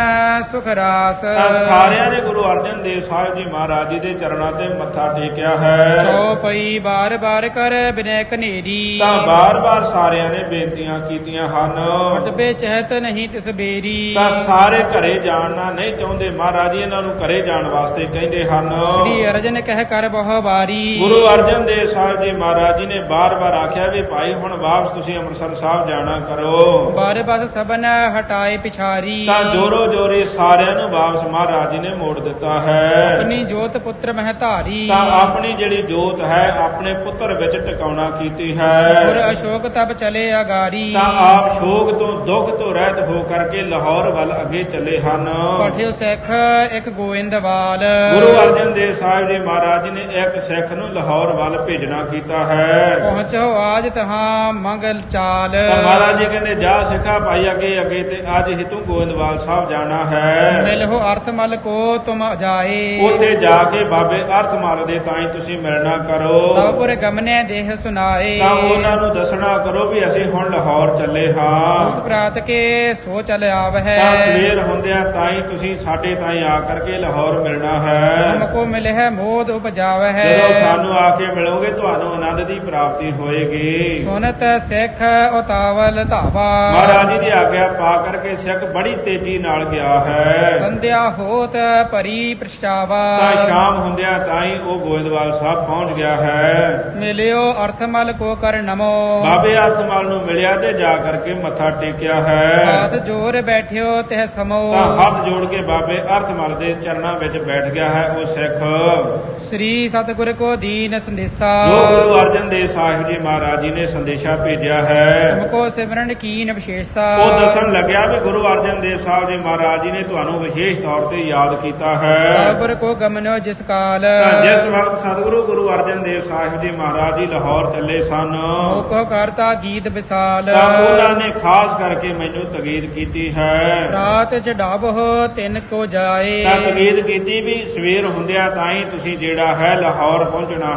ਸੁਖ ਰਾਸ। ਤਾਂ ਸਾਰਿਆਂ ਨੇ ਗੁਰੂ ਅਰਜਨ ਦੇਵ ਸਾਹਿਬ ਜੀ ਮਹਾਰਾਜ ਜੀ ਦੇ ਚਰਨਾਂ ਤੇ ਮੱਥਾ ਟੇਕਿਆ ਹੈ। ਚੌਪਈ ਬਾਰ ਬਾਰ ਕਰ ਬਿਨੈ ਕਨੇਰੀ ਤਾਂ ਬਾਰ-ਬਾਰ ਸਾਰਿਆਂ ਨੇ ਬੇਨਤੀਆਂ ਕੀਤੀਆਂ ਹਨ। ਹਟਬੇ ਚਹਿਤ ਨਹੀਂ ਤਿਸ ਬੇਰੀ। ਤਾਂ ਸਾਰੇ ਘਰੇ ਜਾਣਾ ਨਹੀਂ ਚਾਹੁੰਦੇ ਮਹਾਰਾਜ ਜੀ ਇਹਨਾਂ ਨੂੰ ਘਰੇ ਜਾਣ ਵਾਸਤੇ ਕਹਿੰਦੇ ਹਨ। ਸ੍ਰੀ ਅਰਜਨ ਕਹਿ ਕਰ ਬਹੁ ਵਾਰੀ। ਗੁਰੂ ਅਰਜਨ ਦੇਵ ਸਾਹਿਬ ਜੀ ਮਹਾਰਾਜ ਜੀ ਨੇ ਬਾਰ-ਬਾਰ ਆਖਿਆ ਵੀ ਭਾਈ ਹੁਣ ਵਾਪਸ ਤੁਸੀਂ ਅੰਮ੍ਰਿਤਸਰ ਸਾਹਿਬ ਜਾਣਾ ਕਰੋ। ਬਾਰ ਬਸ ਸਭਨ ਹਟਾਏ ਪਿਛਾਰੀ। ਤਾਂ ਜੋਰੋ ਜੋਰੀ ਸਾਰਿਆਂ ਨੂੰ ਵਾਪਸ ਮਹਾਰਾਜ ਜੀ ਨੇ ਮੋੜ ਦਿੱਤਾ ਹੈ। ਆਪਣੀ ਜੋਤ ਪੁੱਤਰ ਮਹਿ ਧਾਰੀ। ਤਾਂ ਆਪਣੀ ਜਿਹੜੀ ਜੋਤ ਹੈ ਆਪਣੇ ਪੁੱਤਰ ਵਿੱਚ ਟਿਕਾਉਣਾ ਕੀਤੀ ਹੈ। ਅਸ਼ੋਕ ਤਬ ਚਲੇ ਅਗਾਰੀ। ਤਾਂ ਆਪ ਸ਼ੋਕ ਤੋਂ ਦੁੱਖ ਤੋਂ ਰਹਿਤ ਹੋ ਕਰਕੇ ਲਾਹੌਰ ਵੱਲ ਅੱਗੇ ਚੱਲੇ ਹਨ। ਪਠਿਓ ਸਿੱਖ ਇੱਕ ਗੋਇੰਦਵਾਲ ਗੁਰੂ ਅਰਜਨ ਦੇਵ ਸਾਹਿਬ ਜੀ ਮਹਾਰਾਜ ਜੀ ਨੇ ਇੱਕ ਸਿੱਖ ਨੂੰ ਲਾਹੌਰ ਵੱਲ ਭੇਜਣਾ ਕੀਤਾ ਹੈ। ਪਹੁੰਚੋ ਆਜ ਤਹਾਂ ਮੰਗਲ ਚਾਲ। ਤਾਂ ਮਹਾਰਾਜ ਜੀ ਕਹਿੰਦੇ ਜਾ ਸਿੱਖਾ ਭਾਈ ਅੱਗੇ ਅੱਗੇ ਤੇ ਅੱਜ ਹੀ ਤੂੰ ਗੋਇੰਦਵਾਲ ਸਾਹਿਬ ਜਾਣਾ ਹੈ। ਮਿਲਹੁ ਅਰਥ ਮਲ ਕੋ ਤੁਮ ਜਾਏ ਉੱਥੇ ਜਾ ਕੇ ਬਾਬੇ ਅਰਥਮਾਲ ਦੇ ਤਾਈ ਤੁਸੀਂ ਮਿਲਣਾ ਕਰੋ। ਤਵਪੁਰ ਗਮਨੇ ਦੇਹ ਸੁਨਾਏ। ਤਾਂ ਉਹਨਾਂ ਨੂੰ ਦੱਸਣਾ ਕਰੋ ਵੀ ਅਸੀਂ ਹੁਣ ਲਾਹੌਰ ਚੱਲੇ ਹਾਂ। ਪ੍ਰਾਤ ਕੇ ਸੋ ਚਲ ਆਵਹਿ। ਤਾਂ ਸਵੇਰ ਹੁੰਦਿਆਂ ਤਾਈ ਤੁਸੀਂ ਸਾਡੇ ਤਾਈ ਆ ਕਰਕੇ ਲਾਹੌਰ ਮਿਲਣਾ ਹੈ। ਤੁਮਕੋ ਮਿਲਹਿ ਮੋਦ ਉਪਜਾਵਹਿ। ਜਦੋਂ ਸਾਨੂੰ ਆ ਕੇ ਮਿਲੋਗੇ ਤੁਹਾਨੂੰ ਆਨੰਦ ਦੀ ਪ੍ਰਾਪਤੀ ਹੋਏਗੀ। ਸੁਨਤ ਸਿੱਖ ਉਤਾਵਲ ਧਾਵਾ। ਮਹਾਰਾਜ ਜੀ ਦੀ ਆਗਿਆ ਪਾ ਕਰਕੇ ਸਿੱਖ ਬੜੀ ਤੇਜ਼ੀ ਨਾਲ ਗਿਆ ਹੈ। ਸੰਧਿਆ ਹੋਤ ਪਰੀ ਪ੍ਰਸ਼ਾਵਾ। ਤਾਂ ਸ਼ਾਮ ਹੁੰਦਿਆਂ ਤਾਈ ਉਹ ਗੋਇੰਦਵਾਲ ਸਾਹਿਬ ਪਹੁੰਚ ਗਿਆ ਹੈ। ਮਿਲਿਓ ਅਰਥਮਲ ਕੋ ਕਰ ਨਮੋ। ਬਾਬੇ ਅਰਥਮਾਲ ਨੂੰ ਮਿਲਿਆ ਤੇ ਜਾ ਕਰਕੇ ਮੱਥਾ ਟੇਕਿਆ ਹੈ। ਹਾਥ ਜੋਰ ਬੈਠਿਓ ਤਿਹ ਸਮੋ। ਤਾਂ ਹੱਥ ਜੋੜ ਕੇ ਬਾਬੇ ਅਰਥਮਲ ਦੇ ਚਰਨਾਂ ਵਿੱਚ ਬੈਠ ਗਿਆ ਹੈ ਉਹ ਸਿੱਖ। ਸ੍ਰੀ ਸਤਿਗੁਰ ਕੋ ਦੀਨ ਸੰਦੇਸਾ। ਜੋ ਗੁਰੂ ਅਰਜਨ ਦੇਵ ਸਾਹਿਬ ਜੀ ਮਹਾਰਾਜ ਜੀ ਨੇ ਸੰਦੇਸ਼ਾ ਭੇਜਿਆ ਹੈ। ਤੁਮਕੋ ਸਿਮਰਨ ਕੀਨ ਵਿਸ਼ੇਸ਼ਤਾ। ਉਹ ਦੱਸਣ ਲੱਗਿਆ ਵੀ ਗੁਰੂ ਅਰਜਨ ਦੇਵ ਸਾਹਿਬ ਜੀ ਮਹਾਰਾਜ ਜੀ ਨੇ ਤੁਹਾਨੂੰ ਵਿਸ਼ੇਸ਼ ਤੌਰ ਤੇ ਯਾਦ ਕੀਤਾ ਹੈ। ਸਤਿਗੁਰ ਕੋ ਗਮਨੋ ਜਿਸ ਕਾਲ। ਤਾਂ ਜਿਸ ਵਕਤ ਸਤਿਗੁਰੂ ਗੁਰੂ ਅਰਜਨ ਦੇਵ ਸਾਹਿਬ ਜੀ ਮਹਾਰਾਜ ਜੀ ਲਾਹੌਰ ਚੱਲੇ ਸਨ ਮੋਕੋ ਕਰਤਾ ਗੀਤ ਵਿਸਾਲ। ਤਾਂ ਉਹਨਾਂ ਨੇ ਖਾਸ ਕਰਕੇ ਮੈਨੂੰ ਤਗੀਦ ਕੀਤੀ ਹੈ। ਰਾਤ ਚੜਾਵੋ ਤਿੰਨ ਕੋ ਜਾਏ। ਤਾਂ ਤਗੀਦ ਕੀਤੀ ਵੀ ਸਵੇਰ ਹੁੰਦਿਆਂ ਤਾਂ ਹੀ ਤੁਸੀਂ ਜਿਹੜਾ ਹੈ ਲਾਹੌਰ ਪਹੁੰਚਣਾ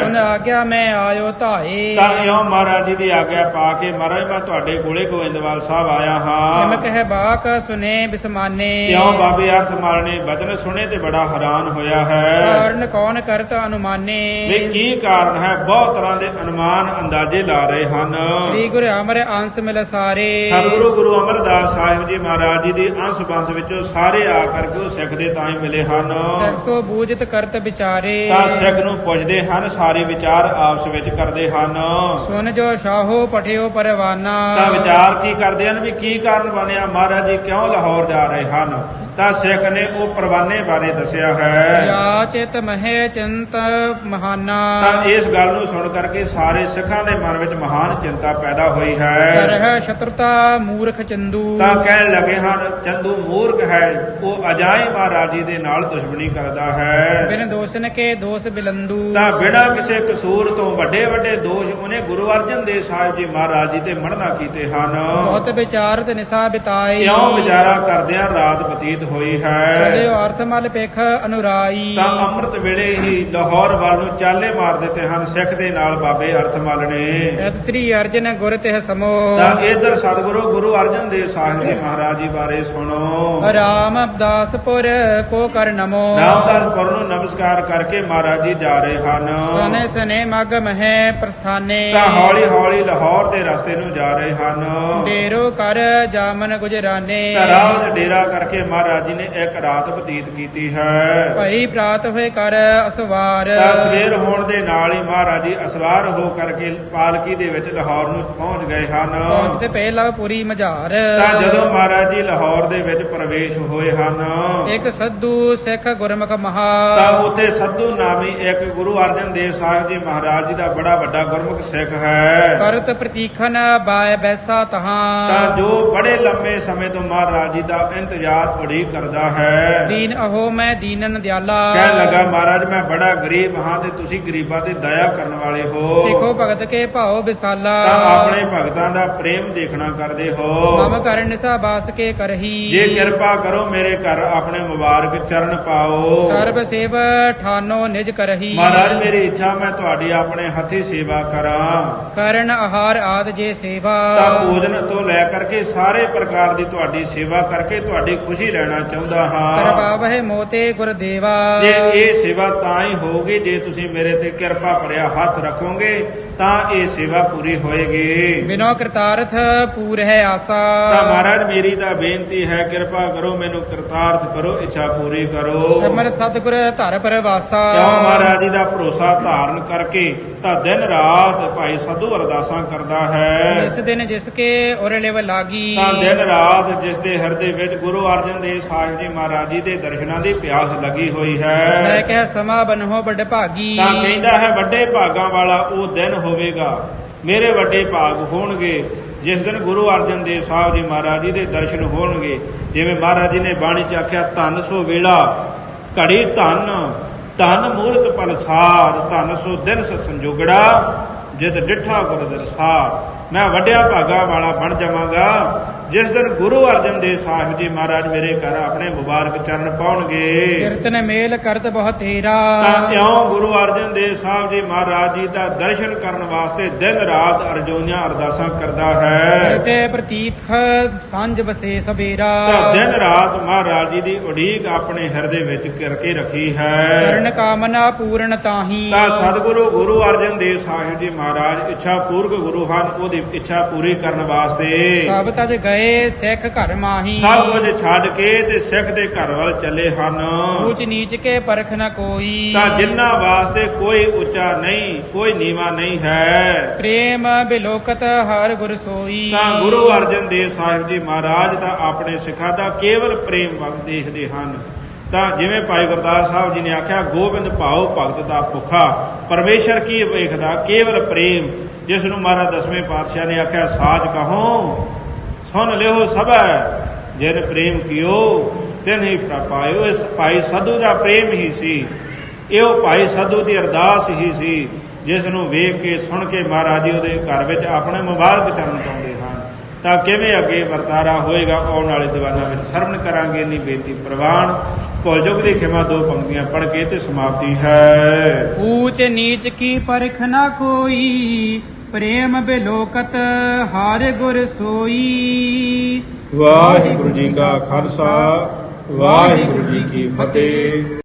ਸੁਨ ਹੈ ਆਗਿਆ ਮੈਂ ਆਇਓ ਧਾਏ। ਤਾਂ ਇਉਂ ਮਹਾਰਾਜ ਜੀ ਦੀ ਆਗਿਆ ਪਾ ਕੇ। ਮਹਾਰਾਜ ਮੈਂ ਤੁਹਾਡੇ ਕੋਲੇ ਗੋਇੰਦਵਾਲ ਸਾਹਿਬ ਆਇਆ ਹਾਂ। ਕਹਿ ਬਾਕ ਸੁਨੇ ਬਿਸਮਾਨੇ। ਇਉਂ ਬਾਬੇ ਅਰਥਮਾਲ ਨੇ ਬਚਨ ਸੁਣੇ ਤੇ ਬੜਾ ਹੈਰਾਨ ਹੋਇਆ ਹੈ। ਕਾਰਨ ਕੌਣ ਕਰਤ ਅਨੁਮਾਨੇ? ਵੀ ਕੀ ਕਾਰਨ ਹੈ? ਬਹੁਤ ਤਰ੍ਹਾਂ ਦੇ ਅਨੁਮਾਨ ਅੰਦਾਜ਼ੇ ਲਾ ਰਹੇ ਹਨ। ਸ੍ਰੀ ਗੁਰੂ ਅਮਰ ਅੰਸ ਮਿਲ ਸਾਰੇ। ਸਤਿਗੁਰੂ ਗੁਰੂ ਅਮਰਦਾਸ ਸਾਹਿਬ ਜੀ ਮਹਾਰਾਜ ਜੀ ਦੀ ਅੰਸ਼ ਬੰਸ ਵਿੱਚੋਂ ਸਾਰੇ ਆ ਕਰਕੇ ਉਹ ਸਿੱਖ ਦੇ ਤਾਂ ਹੀ ਮਿਲੇ ਹਨ। ਸਖਸੋ ਬੂਝਤ ਕਰਤ ਵਿਚਾਰੇ। ਤਾਂ ਸਿੱਖ ਨੂੰ ਪੁੱਛਦੇ ਹਨ ਸਾਰੇ ਵਿਚਾਰ ਆਪਸ ਵਿੱਚ ਕਰਦੇ ਹਨ। ਸੁਨ ਜੋ ਸ਼ਾਹੋ ਪਠਿਓ ਪਰਵਾਨਾ। ਤਾਂ ਵਿਚਾਰ ਕੀ ਕਰਦੇ ਹਨ ਵੀ ਕੀ ਕਾਰਨ ਬਣਿਆ? ਮਹਾਰਾਜ ਜੀ ਕਿਉਂ ਲਾਹੌਰ ਜਾ ਰਹੇ ਹਨ? ਤਾਂ ਸਿੱਖ ਨੇ ਉਹ ਪਰਵਾਨੇ ਬਾਰੇ ਦੱਸਿਆ ਹੈ। ਯਾ ਚਿਤ ਮਹਿ ਚਿੰਤ ਮਹਾਨਾ। ਤਾਂ ਇਸ ਗੱਲ ਨੂੰ ਸੁਣ ਕਰਕੇ ਸਾਰੇ ਸਿੱਖਾਂ ਦੇ ਮਨ ਵਿੱਚ ਮਹਾਨ ਚਿੰਤਾ ਪੈਦਾ ਹੋਈ ਹੈ। ਕਰਹਿ ਸ਼ਤਰਤਾ ਮੂਰਖ ਚੰਦੂ। ਤਾਂ ਕਹਿਣ ਲੱਗੇ ਹਨ ਚੰਦੂ ਮੂਰਖ ਹੈ ਉਹ ਅਜਾਈ ਮਹਾਰਾਜ ਜੀ ਦੇ ਨਾਲ ਦੁਸ਼ਮਣੀ ਕਰਦਾ ਹੈ। ਬਿਨ ਦੋਸਨ ਕੇ ਦੋਸ ਬਿਲੰਦੂ। ਤਾਂ ਬਿਨਾਂ ਕਿਸੇ ਕਸੂਰ ਤੋਂ ਵੱਡੇ ਵੱਡੇ ਦੋਸ਼ ਉਹਨੇ ਗੁਰੂ ਅਰਜਨ ਦੇਵ ਸਾਹਿਬ ਜੀ ਮਹਾਰਾਜ ਜੀ ਤੇ ਮੜਨਾ ਕੀਤੇ ਹਨ। ਬਹੁਤ ਵਿਚਾਰਤ ਨਿਸਾ ਬਿਤਾਈ ਇਉਂ ਵਿਚਾਰਾ ਕਰਦਿਆਂ ਰਾਤ ਬਤੀਤ ਹੋਈ ਹੈ? ਚਲਿਓ ਅਰਥ ਮਲ ਪੇਖ ਅਨੁਰਾਈ। ਤਾਂ ਅੰਮ੍ਰਿਤ ਵੇਲੇ ਹੀ ਲਾਹੌਰ ਵੱਲ ਨੂੰ ਚਾਲੇ ਮਾਰ ਦਿੱਤੇ ਹਨ ਸਿੱਖ ਦੇ ਨਾਲ ਬਾਬੇ ਅਰਥਮਲ ਨੇ। ਐਤ ਸ੍ਰੀ ਅਰਜਨ ਗੁਰ ਤਿਹ ਸਮੋ। ਤਾਂ ਇਧਰ ਸਤਿਗੁਰੂ ਗੁਰੂ ਅਰਜਨ ਦੇਵ ਸਾਹਿਬ ਜੀ ਮਹਾਰਾਜ ਜੀ ਬਾਰੇ ਸੁਣੋ। ਰਾਮਦਾਸਪੁਰ ਕੋ ਕਰ ਨਮੋ। ਰਾਮਦਾਸਪੁਰ ਨੂੰ ਨਮਸਕਾਰ ਕਰਕੇ ਮਹਾਰਾਜ ਜੀ ਜਾ ਰਹੇ ਹਨ। ਸਨੇ ਸਨੇ ਮਗ ਮਹਿ ਪ੍ਰਸਥਾਨੇ। ਤਾਂ ਹੌਲੀ ਹੌਲੀ ਲਾਹੌਰ ਦੇ ਰਸਤੇ ਨੂੰ ਜਾ ਰਹੇ ਹਨ। ਡੇਰੋ ਕਰ ਜਾਮਨ ਗੁਜਰਾਨੇ ਰਾਹ ਵਿੱਚ ਡੇਰਾ ਕਰਕੇ ਮਹਾਰਾਜ ਜੀ ਨੇ ਇੱਕ ਰਾਤ ਬਤੀਤ ਕੀਤੀ ਹੈ। ਭਈ ਪ੍ਰਾਤ ਹੋਏ ਕਰ ਅਸਵਾਰ। ਤਾਂ ਸਵੇਰ ਹੋਣ ਦੇ ਨਾਲ ਹੀ ਮਹਾਰਾਜ ਜੀ ਅਸਵਾਰ ਹੋ ਕਰਕੇ ਪਾਲਕੀ ਦੇ ਵਿੱਚ ਲਾਹੌਰ ਨੂੰ ਪਹੁੰਚ ਗਏ ਹਨ। ਪਹੁੰਚਦੇ ਪਹਿਲਾ ਪੁਰੀ ਮਝਾਰ। ਤਾਂ ਜਦੋਂ ਮਹਾਰਾਜ ਜੀ ਲਾਹੌਰ ਦੇ ਵਿੱਚ ਪ੍ਰਵੇਸ਼ ਹੋਏ ਹਨ। ਇੱਕ ਸੱਧੂ ਸਿੱਖ ਗੁਰਮੁਖ ਮਹਾ। ਤਾਂ ਉੱਥੇ ਸੱਧੂ ਨਾਮੀ ਇੱਕ ਗੁਰੂ ਅਰਜਨ ਦੇਵ ਸਾਹਿਬ ਜੀ ਮਹਾਰਾਜ ਜੀ ਦਾ ਬੜਾ ਵੱਡਾ ਗੁਰਮੁਖ ਸਿੱਖ ਹੈ। ਕਰਤ ਪ੍ਰਤੀਖਨ ਬਾਇ ਬੈਸਾ ਤਾਂ ਤਹਾਂ ਜੋ ਬੜੇ ਲੰਮੇ ਸਮੇਂ ਤੋਂ ਮਹਾਰਾਜ ਜੀ ਦਾ ਇੰਤਜ਼ਾਰ ਉਡੀਕ ਕਰਦਾ ਹੈ। ਦੀਨ ਅਹੋ ਮੈਂ ਦੀਨਨ ਦਿਆਲਾ। ਕਹਿਣ ਲੱਗਾ ਮਹਾਰਾਜ ਮੈਂ ਬੜਾ ਗਰੀਬ ਹਾਂ ਤੇ ਤੁਸੀਂ ਗਰੀਬਾਂ ਤੇ ਦਇਆ ਕਰਨ ਵਾਲੇ ਹੋ। ਸਿੱਖੋ ਭਗਤ ਕੇ ਭਾਉ ਵਿਸਾਲਾ। ਤਾਂ ਆਪਣੇ ਭਗਤਾਂ ਦਾ ਪ੍ਰੇਮ ਦੇਖਣਾ ਕਰਦੇ ਹੋ। ਮਮ ਕਰਨ ਨਿਸਾ ਬਾਸ ਕੇ ਕਰਹੀ। ਜੇ ਕਿਰਪਾ ਕਰੋ ਮੇਰੇ ਘਰ ਆਪਣੇ ਮੁਬਾਰਕ ਚਰਨ ਪਾਓ। ਸਰਬ ਸੇਵ ਠਾਨੋ ਨਿਜ ਕਰਹੀ। ਮਹਾਰਾਜ ਮੇਰੀ ਇੱਛਾ ਮੈਂ ਤੁਹਾਡੀ ਆਪਣੇ ਹੱਥੀ ਸੇਵਾ ਕਰਾਂ। ਕਰਨ ਆਹਾਰ ਆਦ ਜੇ ਸੇਵਾ। ਤਾਂ ਭੋਜਨ ਤੋਂ ਲੈ ਕਰਕੇ ਸਾਰੇ ਪ੍ਰਕਾਰ ਦੀ ਤੁਹਾਡੀ ਸੇਵਾ ਕਰਕੇ ਤੁਹਾਡੀ ਖੁਸ਼ੀ ਲੈਣਾ ਚਾਹੁੰਦਾ ਹਾਂ। ਕਰਵਾਵਹਿ ਮੋਤੇ ਗੁਰਦੇਵਾ ਜੇ ਇਹ ਸੇਵਾ ਤਾਂ ਹੀ ਹੋਊਗੀ ਜੇ ਤੁਸੀਂ ਮੇਰੇ ਤੇ ਕਿਰਪਾ ਭਰਿਆ ਹੱਥ ਰੱਖੋਗੇ ਤਾਂ ਇਹ ਸੇਵਾ ਪੂਰੀ ਹੋਏਗੀ। ਬਿਨੋ ਕਰਤਾਰਥ ਪੂਰ ਹੈ ਆਸਾ। ਤਾਂ ਮਹਾਰਾਜ ਮੇਰੀ ਤਾਂ ਬੇਨਤੀ ਹੈ ਕਿਰਪਾ ਕਰੋ ਮੈਨੂੰ ਕਰਤਾਰਥ ਕਰੋ ਇੱਛਾ ਪੂਰੀ ਕਰੋ। ਸਮਰਥ ਸਤਿਗੁਰ ਧਰ ਪਰਵਾਸਾ। ਕਿਉਂ ਮਹਾਰਾਜ ਜੀ ਦਾ ਭਰੋਸਾ ਧਾਰਨ ਕਰਕੇ ਤਾਂ ਦਿਨ ਰਾਤ ਭਾਈ ਸਾਧੂ ਅਰਦਾਸਾਂ ਕਰਦਾ ਹੈ। ਇਸ ਦਿਨ ਜਿਸ ਕੇ ਉਰ ਲਿਵ ਲਾਗੀ। ਤਾਂ ਦਿਨ ਰਾਤ ਜਿਸ ਦੇ ਹਿਰਦੇ ਵਿੱਚ ਗੁਰੂ ਅਰਜਨ ਦੇਵ ਸਾਹਿਬ ਜੀ ਮਹਾਰਾਜ ਜੀ ਦੇ ਦਰਸ਼ਨਾਂ ਦੀ ਪਿਆਸ ਲੱਗੀ ਹੋਈ ਹੈ। ਕਹਿ ਸਮਾ ਬਨਹੁ ਬੜ ਭਾਗੀ। ਤਾਂ ਕਹਿੰਦਾ ਹੈ ਵੱਡੇ ਭਾਗਾਂ ਵਾਲਾ ਉਹ ਦਿਨ ਹੋਵੇਗਾ। ਮੇਰੇ ਵੱਡੇ ਭਾਗ ਹੋਣਗੇ। ਜਿਸ ਦਿਨ ਗੁਰੂ ਅਰਜਨ ਦੇਵ ਸਾਹਿਬ ਜੀ ਮਹਾਰਾਜ ਜੀ ਦੇ ਦਰਸ਼ਨ ਹੋਣਗੇ। ਜਿਵੇਂ ਮਹਾਰਾਜ ਜੀ ਨੇ ਬਾਣੀ ਚ ਆਖਿਆ ਧੰਨ ਸੋ ਵੇਲਾ ਘੜੀ ਧੰਨ ਧੰਨ ਮੂਰਤ ਪਲਸਾਰ ਧੰਨ ਸੋ ਦਿਨ ਸੰਜੋਗੜਾ ਜਿਤ ਡਿਠਾ ਗੁਰ ਦਰਸਾਰ ਮੈਂ ਵੱਡਿਆ ਭਾਗਾ ਵਾਲਾ ਬਣ ਜਾਵਾਂਗਾ। ਜਿਸ ਦਿਨ ਗੁਰੂ ਅਰਜਨ ਦੇਵ ਸਾਹਿਬ ਜੀ ਮਹਾਰਾਜ ਮੇਰੇ ਘਰ ਆਪਣੇ ਮੁਬਾਰਕ ਚਰਨ ਪਾਉਣਗੇ ਕੀਰਤਨ ਮੇਲ ਕਰਤ ਬਹੁ ਤੇਰਾ। ਤਾਂ ਇਉਂ ਗੁਰੂ ਅਰਜਨ ਦੇਵ ਸਾਹਿਬ ਜੀ ਮਹਾਰਾਜ ਜੀ ਦਾ ਦਰਸ਼ਨ ਕਰਨ ਵਾਸਤੇ ਦਿਨ ਰਾਤ ਅਰਜੋਈਆਂ ਅਰਦਾਸਾਂ ਕਰਦਾ ਹੈ। ਕਰਤੇ ਪ੍ਰਤੀਖ ਸਾਂਝ ਬਸੇ ਸਵੇਰਾ। ਤਾਂ ਦਿਨ ਰਾਤ ਮਹਾਰਾਜ ਜੀ ਦੀ ਉਡੀਕ ਆਪਣੇ ਹਿਰਦੇ ਵਿੱਚ ਕਰਕੇ ਰੱਖੀ ਹੈ। ਕਰਨ ਕਾਮਨਾ ਪੂਰਨ ਤਾਹੀ। ਤਾਂ ਸਤਿਗੁਰੂ ਗੁਰੂ ਅਰਜਨ ਦੇਵ ਸਾਹਿਬ ਜੀ ਮਹਾਰਾਜ ਇੱਛਾ ਪੂਰਕ ਗੁਰੂ ਹਨ ਉਹਦੀ ਇੱਛਾ ਪੂਰੀ ਕਰਨ ਵਾਸਤੇ। ਸਭ ਤਜ ਗਏ ਸਿੱਖ ਘਰ ਮਾਹੀ। ਸਭ ਕੁਝ ਛੱਡ ਕੇ ਤੇ ਸਿੱਖ ਦੇ ਘਰ ਵੱਲ ਚੱਲੇ ਹਨ। ਊਚ ਨੀਚ ਕੇ ਪਰਖ ਨ ਕੋਈ। ਤਾਂ ਜਿਨ੍ਹਾਂ ਵਾਸਤੇ ਕੋਈ ਉੱਚਾ ਨਹੀਂ ਕੋਈ ਨੀਵਾ ਨਹੀਂ ਹੈ। ਪ੍ਰੇਮ ਬਿਲੋਕਤ ਹਰ ਗੁਰ ਸੋਈ। ਤਾਂ ਗੁਰੂ ਅਰਜਨ ਦੇਵ ਸਾਹਿਬ ਜੀ ਮਹਾਰਾਜ ਤਾਂ ਆਪਣੇ ਸਿੱਖਾਂ ਦਾ ਕੇਵਲ ਪ੍ਰੇਮ ਵਗ ਦੇਖਦੇ ਹਨ। ਤਾਂ ਜਿਵੇਂ ਭਾਈ ਗੁਰਦਾਸ ਸਾਹਿਬ ਜੀ ਨੇ ਆਖਿਆ ਗੋਬਿੰਦ ਭਾਉ ਭਗਤ ਦਾ ਭੁੱਖਾ ਪਰਮੇਸ਼ਰ ਕੀ ਵੇਖਦਾ? ਕੇਵਲ ਪ੍ਰੇਮ। ਜਿਸ ਨੂੰ ਮਹਾਰਾਜ ਦਸਵੇਂ ਪਾਤਸ਼ਾਹ ਨੇ ਆਖਿਆ ਸਾਜ ਕਹੋ। ਸੁਣ ਲਿਓ ਸਭੈ, ਜਿਨ ਪ੍ਰੇਮ ਕੀਓ, ਤਿਨ ਪ੍ਰਪਾਇਓ ਇਸ ਭਾਈ ਸਾਧੂ ਦਾ ਪ੍ਰੇਮ ਹੀ ਸੀ। ਇਹੋ ਭਾਈ ਸਾਧੂ ਦੀ ਅਰਦਾਸ ਹੀ ਸੀ, ਜਿਸ ਨੂੰ ਵੇਖ ਕੇ, ਸੁਣ ਕੇ ਮਹਾਰਾਜ ਜੀ ਉਹਦੇ ਘਰ ਵਿੱਚ ਆਪਣੇ ਮੁਬਾਰਕ ਚਰਨ ਪਾਉਂਦੇ ਹਨ। ਤਾਂ ਕਿਵੇਂ ਅੱਗੇ ਵਰਤਾਰਾ ਹੋਏਗਾ, ਆਉਣ ਵਾਲੇ ਦੀਵਾਨਾਂ ਵਿੱਚ ਸਰਵਣ ਕਰਾਂਗੇ ਨਹੀਂ ਬੇਨਤੀ ਪ੍ਰਵਾਨ। ਭੁੱਲ ਜੁਗ ਦੀ ਖਿਮਾ ਦੋ ਪੰਕਤੀਆਂ ਪੜ੍ਹ ਕੇ ਤੇ ਸਮਾਪਤੀ ਹੈ। ਊਚ ਨੀਚ ਕੀ ਪਰਖ ਨਾ ਕੋਈ ਪ੍ਰੇਮ ਬਿਲੋਕਤ ਹਰ ਗੁਰ ਸੋਈ। ਵਾਹਿਗੁਰੂ ਜੀ ਕਾ ਖਾਲਸਾ ਵਾਹਿਗੁਰੂ ਜੀ ਕੀ ਫਤਿਹ।